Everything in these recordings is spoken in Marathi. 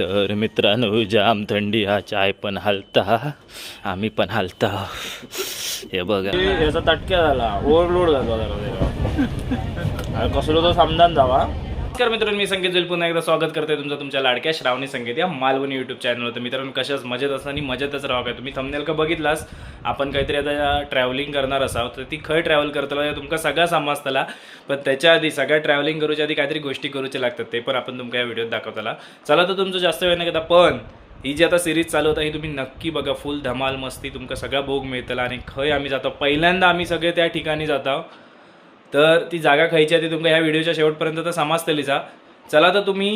तर मित्रांनो जाम थंडी हा चाय पण हालता. आम्ही पण हालता. हे बघा. याचा तटक्या झाला. ओव्हरलोड झाला कसलो तो समजान जावा. नमस्कार मित्रांनो मी संकेत जोल. पुन्हा एकदा स्वागत करते तुमचं तुमच्या लाडक्या श्रावणी संकेत या मालवणी युट्यूब चॅनलवर तर मित्रांनो कशाच मजेत असताना मजेतच राहा काय? तुम्ही थंबनेल का बघितलास? आपण काहीतरी आता ट्रॅव्हलिंग करणार असाव तर ती खंय ट्रॅव्हल करतलो हे तुमका सगळं समजतला. पण त्याच्या आधी सगळ्या ट्रॅव्हलिंग करूच्या आधी काहीतरी गोष्टी करूचे लागतात ते पण आपण तुमका या व्हिडिओत दाखवताला. चला तर तुमचं जास्त वेळ नाही घेता पण ही जी आता सिरीज चालू होता ही तुम्ही नक्की बघा. फुल धमाल मस्ती तुमका सगळा भोग मिळतला. आणि खंय आम्ही जातो. पहिल्यांदा आम्ही सगळे त्या ठिकाणी जातो. तर ती जागा खायची आहे ती तुमका ह्या व्हिडिओच्या शेवटपर्यंत तर समजतलीचा चला तर तुम्ही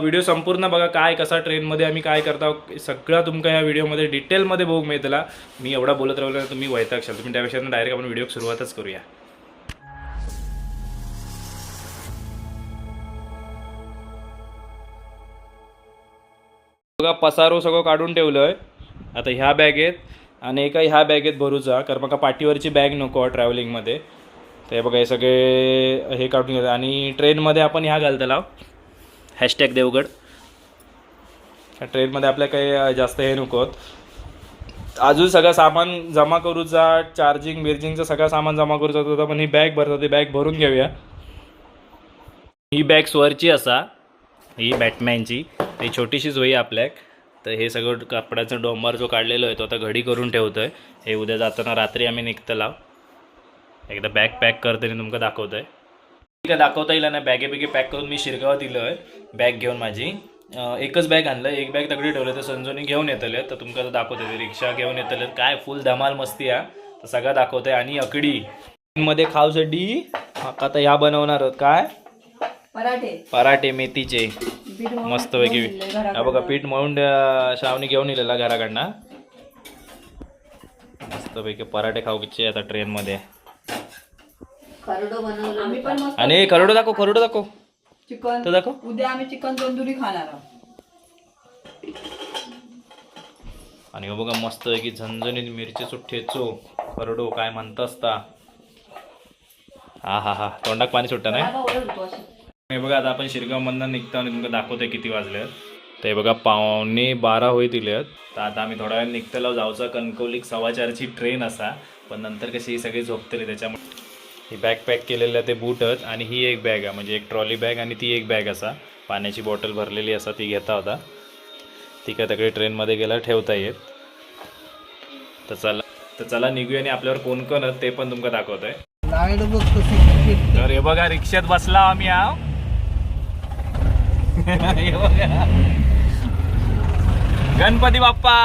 व्हिडिओ संपूर्ण बघा काय कसा ट्रेनमध्ये आम्ही काय करता सगळं तुमका या व्हिडिओमध्ये डिटेलमध्ये बघू मिळतला. मी एवढा बोलत राहिलो तर तुम्ही वैतागशाल तुम्ही त्यापेक्षा डायरेक्ट आपण व्हिडिओ सुरुवातच करूया. बघा पसारो सगळं काढून ठेवलंय. आता ह्या बॅगेत आणि एका ह्या बॅगेत भरूचा कारण म्हाका पाठीवरची बॅग नको ट्रॅव्हलिंगमध्ये तर हे बघा हे सगळे हे काढून घेतात आणि ट्रेनमध्ये आपण ह्या घालतला हॅशटॅग देवगड. ट्रेनमध्ये आपल्या काही जास्त हे नको अजून सगळं सामान जमा करूचा चार्जिंग बिर्जिंगचं सगळं सामान जमा करूचा होता पण ही बॅग भरतात ती बॅग भरून घेऊया. ही बॅग स्वरची असा ही बॅटमॅनची ही छोटीशीच होई आपल्याक तर हे सगळं कपड्याचं डोंबर जो काढलेलो आहे तो आता घडी करून ठेवतो आहे हे उद्या जाताना रात्री आम्ही निघतला एकदा बॅग पॅक करते तुमका दाखवतोय. ठीक आहे दाखवता येईल ना बॅगे बिगे पॅक करून मी शिरगाव दिलं आहे बॅग घेऊन माझी. एकच बॅग आणलं एक बॅग दगडी ठेवलं तर संजोनी घेऊन येतले तर तुमका आता दाखवते रिक्षा घेऊन येतले काय फुल धमाल मस्ती आहे. तर सगळं दाखवतंय. आणि अकडी. मध्ये खावसाठी आता ह्या बनवणार आहोत काय? पराठे. पराठे मेथीचे. दिलंय घराकडं. हा बघा पीठ मळून श्रावणी घेऊन येलेला घराकडनं. मस्तपैकी पराठे खाऊचे आता ट्रेनमध्ये खरडो बनवलं आम्ही पण मस्त आणि खरडो दाखव खरडो दाखव. चिकन. तो दाखव. उद्या आम्ही चिकन तंदुरी खाणार आहोत. आणि हे बघा मस्त की झणझणीत मिरची ठेचो खरडो काय म्हणत असता हा. हा हा तोंडाक पाणी सुट्टा नाही? बाबा ओरडतो असं. हे बघा आता आपण शिरगावमधनं निघतो आणि तुमका दाखवतोय किती वाजले ते बघा पावणे बारा होई दिलेत तर आता आम्ही थोड्या वेळ निघतलो जाऊचा कणकवलीक सव्वा चारची ट्रेन असा. पण नंतर कशी ही सगळी झोपतली त्याच्यामुळे ही बॅग पॅक केलेलं ते बूटच आणि ही एक बॅग आहे. म्हणजे एक ट्रॉली बॅग आणि ती एक बॅग असा. पाण्याची बॉटल भरलेली असा ती घेता होता. ती काय सगळी ट्रेनमध्ये गेला ठेवता येत तर चला तर चला निघूया आणि आपल्यावर कोण कोण ते पण तुमका बघ कशी तर हे बघा रिक्षात बसला आम्ही आव बघा. गणपती बाप्पा!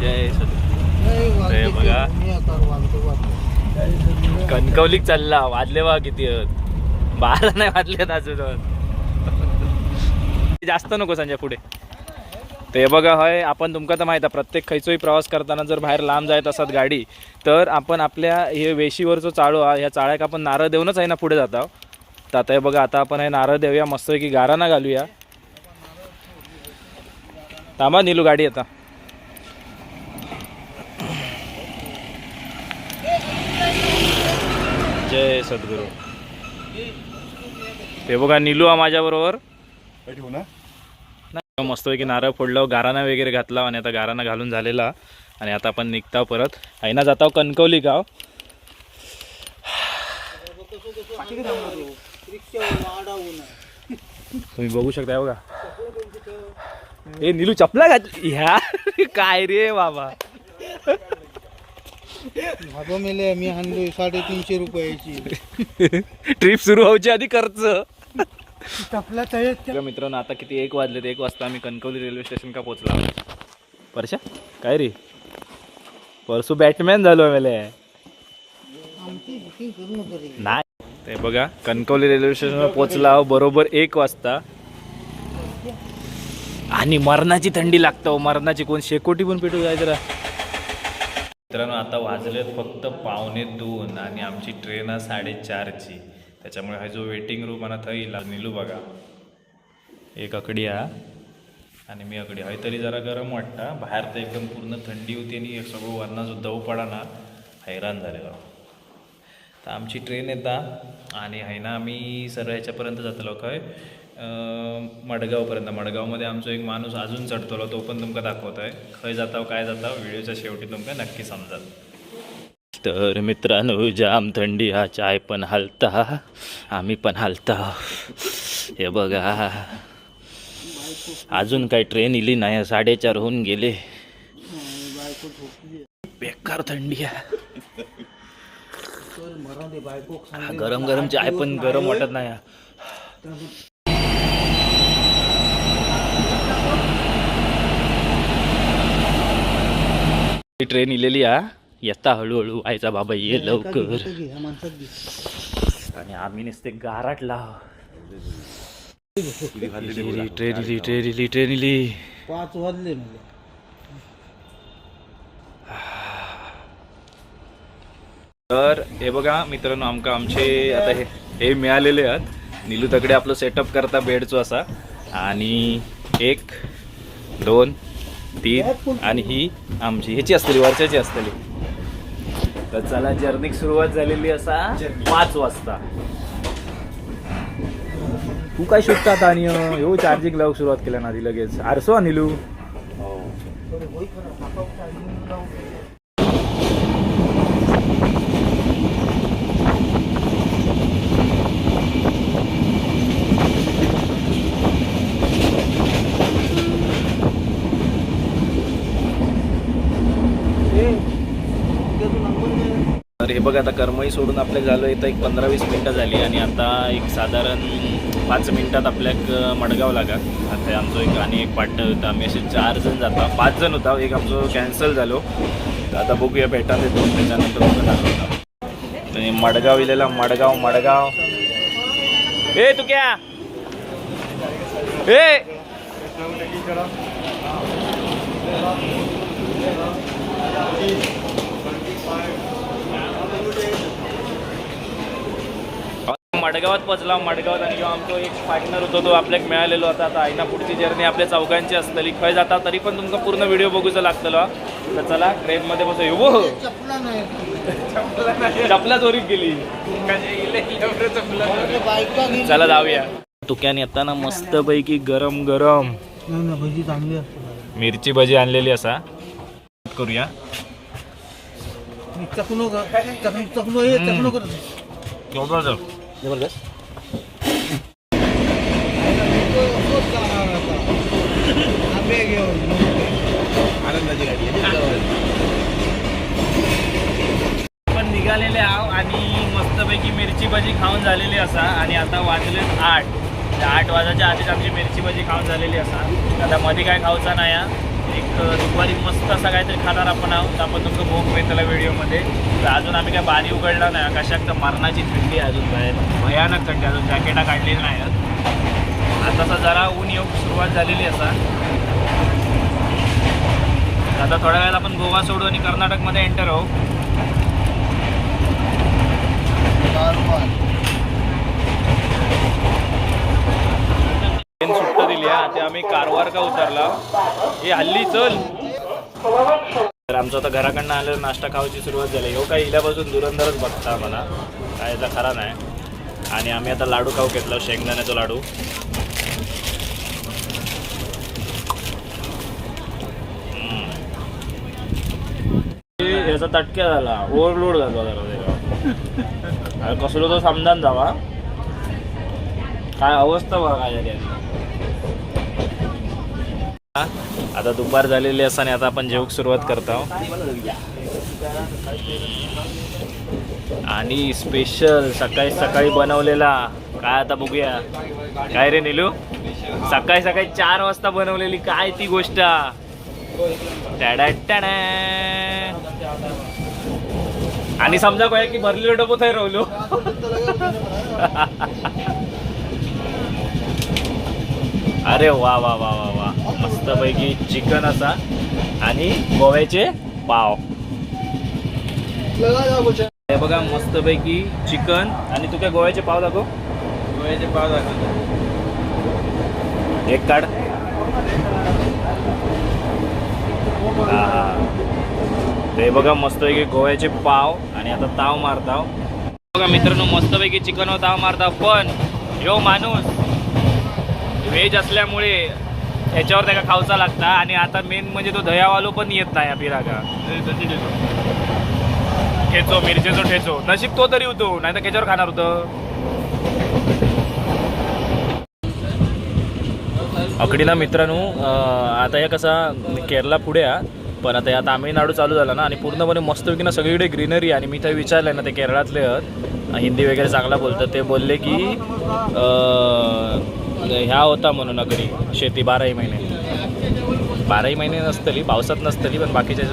जय बघा. कणकवलीक चालला वाजले बा किती आहेत. बारा नाही वाजले अजून. जास्त नको संजय पुढे. ते बघा हय आपण तुमका तर माहीत आहे प्रत्येक खयचोही प्रवास करताना जर बाहेर लांब जायत असत गाडी तर आपण आपल्या हे वेशीवरचो चाळू हा ह्या चाळ्याक आपण नारळ देऊनच आहे ना पुढे जाता तर आता हे बघा आता आपण हे नारळ देऊया मस्त की गाराना घालूया. थांबा निलू गाडी आता. जय सद्गुरू. ते बघा निलू हा माझ्याबरोबर. नाही मस्तपैकी नारळ फोडलं गाराना वगैरे घातला आणि आता गाराना घालून झालेला. आणि आता आपण निघताव परत. आईना जाताव कणकवली गाव. तुम्ही बघू शकता हे बघा. ए निलू चपला घातली ह्या काय रे बाबा? भाबा मेले मी आणली साडेतीनशे रुपयाची. ट्रिप सुरू व्हायच्या आधी खर्च. टपला तयार मित्रांनो आता किती एक वाजले एक वाजता आम्ही कणकवली रेल्वे स्टेशन का पोहोचला? परशा काय रे? परसू बॅटमॅन झालो मेले आमची बुकिंग करू नको रे. नाही. ते बघा कणकवली रेल्वे स्टेशनवर पोहोचला बरोबर एक वाजता. आणि मरणाची थंडी लागतो मरणाची कोण शेकोटी पण पेटू जाय जरा. मित्रांनो आता वाजलेत फक्त पावणे दोन आणि आमची ट्रेन आहे साडेचारची. त्याच्यामुळे हा जो वेटिंग रूम आहे ना थंय इला निलू बघा. एक अकडी हा आणि मी अकडी हय तरी जरा गरम वाटता. बाहेर तर एकदम पूर्ण थंडी होती आणि एक सगळं वरना सुद्धा दव पडा ना हैराण झालेलो तर आमची ट्रेन येता आणि आहे ना आम्ही सरळ ह्याच्यापर्यंत जातलो. काय? मडगावपर्यंत. मडगावमध्ये आमचो एक माणूस अजून चढतलो तो पण तुमका दाखवत आहे खंय जाता काय जाता व्हिडिओच्या शेवटी तुमका नक्की समजाल. तर मित्रांनो जाम थंडी हा चाय पण हलता. आम्ही पण हलता. हे बघा. अजून काही ट्रेन इली नाही साडेचार होऊन गेले. बेकार थंडी आहे. हा, गरम गरम चाय पण गरम वाटत नाही. हा. ही ट्रेन इलेली हा येता हळूहळू. व्हायचा बाबा ये लवकर. आणि आम्ही नुसते गारटला. ट्रेन इली ट्रेन इली ट्रेन इली. पाच वाजले तर हे बघा मित्रांनो आमका आमचे आता हे हे मिळालेले आहेत. निलू तकडे आपलं सेटअप करता बेडचो असा. आणि एक दोन तीन आणि ही आमची. ह्याची असतली वर्षाची असतली तर चला जर्नीक सुरुवात झालेली असा पाच वाजता. तू काय शोधता आणि हो चार्जिंग लावूक सुरुवात केल्या ना ती लगेच. आरसो निलू तर हे बघ आता कर्मही सोडून आपल्या झालो इथं एक पंधरा वीस मिनटं झाली आणि आता एक साधारण पाच मिनटात आपल्याक मडगाव लागा. आता आमचं एक आणि एक पार्टनर होता आम्ही असे चार जण जाता. पाच जण होता एक आमचं कॅन्सल झालो. आता बघूया भेटा ते त्याच्यानंतर पुढं आणि मडगाव इलेला मडगाव मडगाव. ए तू क्या? ए! मडगावात पोचला मडगावात आणि जो आमचो एक पार्टनर होतो तो आपल्याक मिळालेलो आता आता आईना पुढची जर्नी आपल्या चौघांची असतली. खंय जाता तरी पण तुमका पूर्ण व्हिडिओ बघूचा लागतलो तर चला ट्रेनमध्ये बसू. येऊ हो. चपला चोरीत गेली. चला जाऊया. तुक्याने येताना मस्त पैकी गरम गरम नाही ना भजी चांगली असते. मिरची भजी आणलेली असा. करूया. चकलो चकलो चकलो चकलो करत जबरदस्त. आंबे घेऊन आनंदाची पण निघालेले आहो आणि मस्तपैकी मिरची भजी खाऊन झालेली असा. आणि आता वाजले आठ. आठ वाजाच्या आधीच आमची मिरची भजी खाऊन झालेली असा. आता मध्ये काय खाऊचा नाही हा. एक दुपारी मस्त असा काहीतरी खाणार आपण आहोत. आपण तुमचं भोग त्याला व्हिडिओमध्ये. तर अजून आम्ही काय बारी उघडला नाही. कशाक तर मरणाची थंडी अजून बाहेर. भयानक थंडी अजून जॅकेटा काढलेली नाही आहेत. आताचा जरा ऊन येऊ सुरुवात झालेली असा आता. थोड्या वेळात आपण गोवा सोडू आणि कर्नाटकमध्ये एंटर होऊ ट्रेन केली आहे. आता आम्ही कारवार का उतरला? हे हल्ली चल. तर आमचं आता घराकडनं आलं नाश्ता खावायची सुरुवात झाली. हो काय इल्यापासून दुरंदरच बघता मला काय याचा खरा नाही. आणि आम्ही आता लाडू खाऊ घेतला शेंगदाण्याचा लाडू. याचा तटक्या झाला. ओव्हरलोड झाला जरा त्याच्यावर. कसलो तो समजान जावा. काय अवस्था बघा काय झाली आता दुपार झालेली असताना आता आपण जेवूक सुरुवात करतो आणि स्पेशल सकाळी सकाळी बनवलेला काय आता बघूया. काय रे निलू? सकाळी सकाळी चार वाजता बनवलेली काय ती गोष्ट? आणि समजा काय की भरलेलो डबो थंय रावलो अरे वा वा वा वा वा. मस्तपैकी चिकन असा आणि गोव्याचे पाव. हे बघा मस्तपैकी चिकन. आणि तू काय गोव्याचे पाव दाखव. गोव्याचे पाव दाखव. एक काढ. हा हा. ते बघा मस्तपैकी गोव्याचे पाव आणि आता ताव मारताव बघा मित्रांनो मस्तपैकी चिकन ताव मारताव पण यो माणूस व्हेज असल्यामुळे याच्यावर त्याला खावचा लागता आणि आता मेन म्हणजे तो दह्यावालो पण येत नाही बिरागा ठेचो. मिरचेचो ठेचो. नशीब तो तरी होतो नाही तर त्याच्यावर खाणार होतं? अकडी ना मित्रांनो आता या कसा केरला पुढे आ पण आता या तामिळनाडू चालू झाला ना आणि पूर्णपणे मस्तपैकी ना सगळीकडे ग्रीनरी आणि मी तर विचारलं ना ते केरळातले आहेत. हिंदी वगैरे चांगला बोलतात. ते बोलले की अं, ह्या होता म्हणून अकडी शेती बाराही महिने. बाराही महिने नसतली पावसात नसतली पण बाकीच्या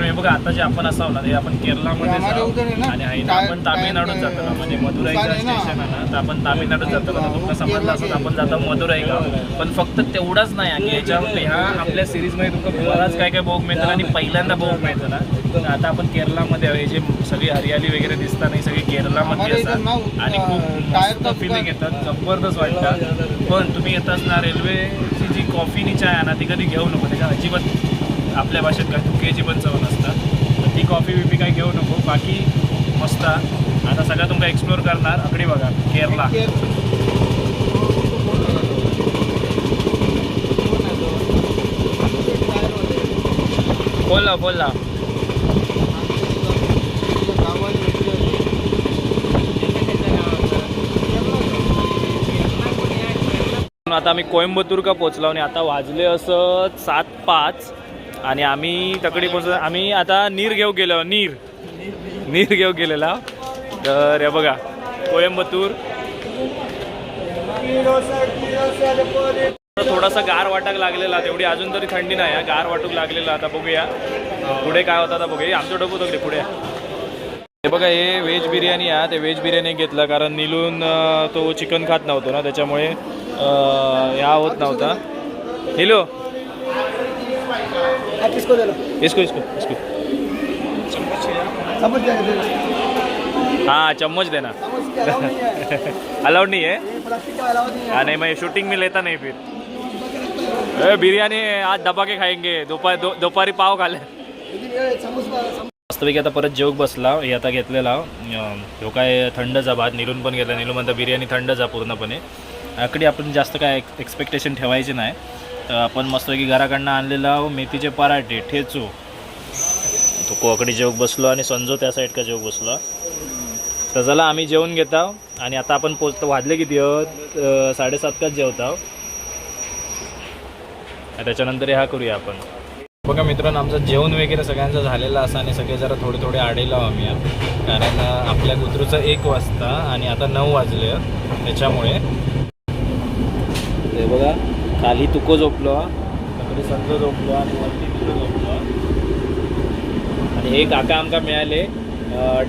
हे बघा आता जे आपण असाव ना ते आपण ना, आणि आपण तामिळनाडूत जातो ना म्हणजे मदुराईचा. स्टेशन आहे ना? तर आपण तामिळनाडूत जातो ना तुमका समजलं असं आपण जातो मदुराई गाव. पण फक्त तेवढाच नाही की याच्यावर ह्या आपल्या सिरीजमध्ये तुमका बराच काय काय बघू मिळतं आणि पहिल्यांदा बघू मिळतं ना तर आता आपण केरलामध्ये आहे जे सगळी हरियाली वगैरे दिसतात नाही सगळी केरलामध्ये इथं असतात आणि खूप फिलिंग. येतात जबरदस्त वाटतात पण तुम्ही येत असणार रेल्वेची जी कॉफीनी चाय आहे ना ती कधी घेऊ नको त्याच्या अजिबात आपल्या भाषेत काय तुकेची पण चव नसतात. तर ती कॉफी बिफी काय घेऊ नको बाकी मस्त. आता सगळं तुमका एक्सप्लोर करणार अकडे बघा केरला. बोल बोल आता आम्ही कोयंबतूर का पोचलो आणि आता वाजले असं सात पाच आणि आम्ही तकडे पोचलो आम्ही आता नीर घेऊ गेलो नीर. नीर घेऊ गेलेला. तर हे बघा कोयंबतूर. थोडासा गार वाटाक लागलेला तेवढी अजून तरी थंडी नाही आहे. गार वाटूक लागलेला आता बघूया. पुढे काय होतं आता बघूया. आमचं डबू तकडे पुढे. हे बघा हे व्हेज बिर्याणी आहे. ते व्हेज बिर्याणी घेतलं कारण निलून तो चिकन खात नव्हतो ना त्याच्यामुळे ह्या होत नव्हता. निलू इसको इसको इसको. हाँ चम्मच देना अलाउड नहीं है हाँ नहीं मैं शूटिंग में लेता नहीं फिर. बिरयानी आज दबा के खाएंगे दोपहर दो, दुपारी पाव खा ले मस्तपैकी आता परत जेवक बसला. हे आता घेतलेला. ह्यो काय थंडचा भात निलून पण घेतला. निलून म्हणता बिर्याणी थंडच आहे पूर्णपणे. आकडे आपण जास्त काय एक्सपेक्टेशन ठेवायचे नाही. तर आपण मस्तपैकी घराकडनं आणलेला मेथीचे पराठे ठेचू. तो कोकडी जेवक बसलो आणि संजो त्या साईड का जेवक बसलो. तर चला आम्ही जेवून आहोत आणि आता आपण पोचतो वाजले किती? आहोत अं, साडेसात काच त्याच्यानंतर हा करूया आपण. बघा मित्रांनो आमचं जेवण वगैरे सगळ्यांचं झालेलं असं आणि सगळे जरा थोडे थोडे आडेलो आम्ही. कारण आपल्या गुत्रूचं एक वाजता आणि आता नऊ वाजले. त्याच्यामुळे ते बघा खाली तुको झोपलो तकडे संजो झोपलो आणि वरती तुको झोपलो आणि हे काका आमका मिळाले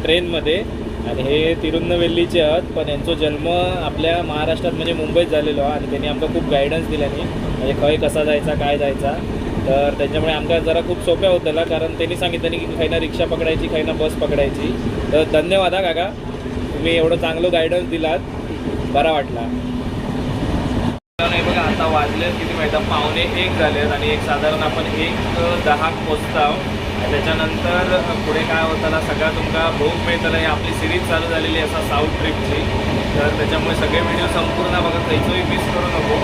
ट्रेनमध्ये. आणि हे तिरुन्नवेल्लीचे आहेत पण यांचा जन्म आपल्या महाराष्ट्रात म्हणजे मुंबईत झालेलो आहे आणि त्यांनी आमका खूप गायडन्स दिल्याने म्हणजे खंय कसा जायचा काय जायचा. तर त्याच्यामुळे आमका जरा खूप सोप्या होतं कारण त्यांनी सांगितलं की खैना रिक्षा पकडायची खैना बस पकडायची. तर धन्यवाद हा काका. तुम्ही एवढं चांगलं गायडन्स दिलात. बरा वाटला. वाजले किती माहिती पावणे एक झालेत आणि एक साधारण आपण एक दहा पोचता त्याच्यानंतर पुढे काय होताना सगळा तुमका भोग मिळतला ही आपली सिरीज चालू झालेली असा साऊथ ट्रिपची तर त्याच्यामुळे सगळे व्हिडिओ संपूर्ण बघा खयचोही मिस करू नको.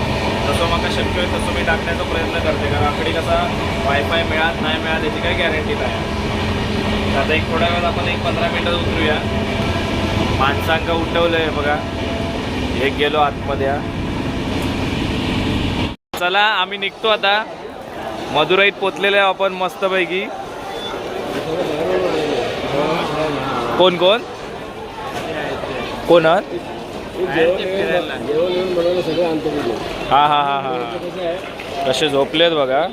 जसं मला शक्य होईल तसं मी टाकण्याचा प्रयत्न करते कारण आकडे कसा वायफाय मिळत नाही मिळत याची काही गॅरंटी नाही. आता एक थोड्या वेळात आपण एक पंधरा मिनटात उतरूया. माणसांका उठवलं आहे बघा. एक गेलो आतमध्ये चला आम्ही निघतो आता. मदुराईत पोचलेले आहे आपण मस्तपैकी. कोण कोण? कोण हा? हा हा हा कसे झोपलेत बघा.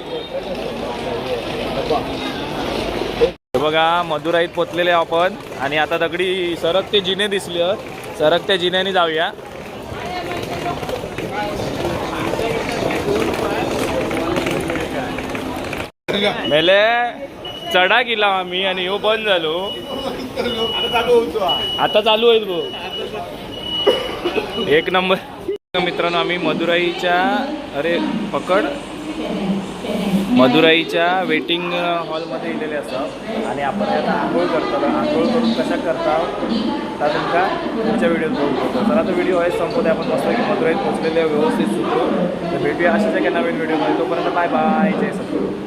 बघा मदुराईत पोचलेले आहे आपण. आणि आता दगडी सरकते जिने दिसले आहेत. सरकत्या जिन्याने जाऊया. मेले चढा गेला आम्ही आणि ह्यो बंद झालो. आता चालू आहे भाऊ एक नंबर. मित्रांनो आम्ही मदुराईच्या अरे पकड. मदुराईच्या वेटिंग हॉलमध्ये इलेले असतात. आणि आपण आता आंघोळ करतो आंघोळ करून कशा करता तर तुमका पुढच्या व्हिडिओत बघू चला तो व्हिडिओ आहे संपवते आपण मस्त की मदुराईत पोचलेले व्यवस्थित सुटतो तर भेटूया अशाच एका नवीन व्हिडिओमध्ये तोपर्यंत बाय बाय जय सद्गुरू.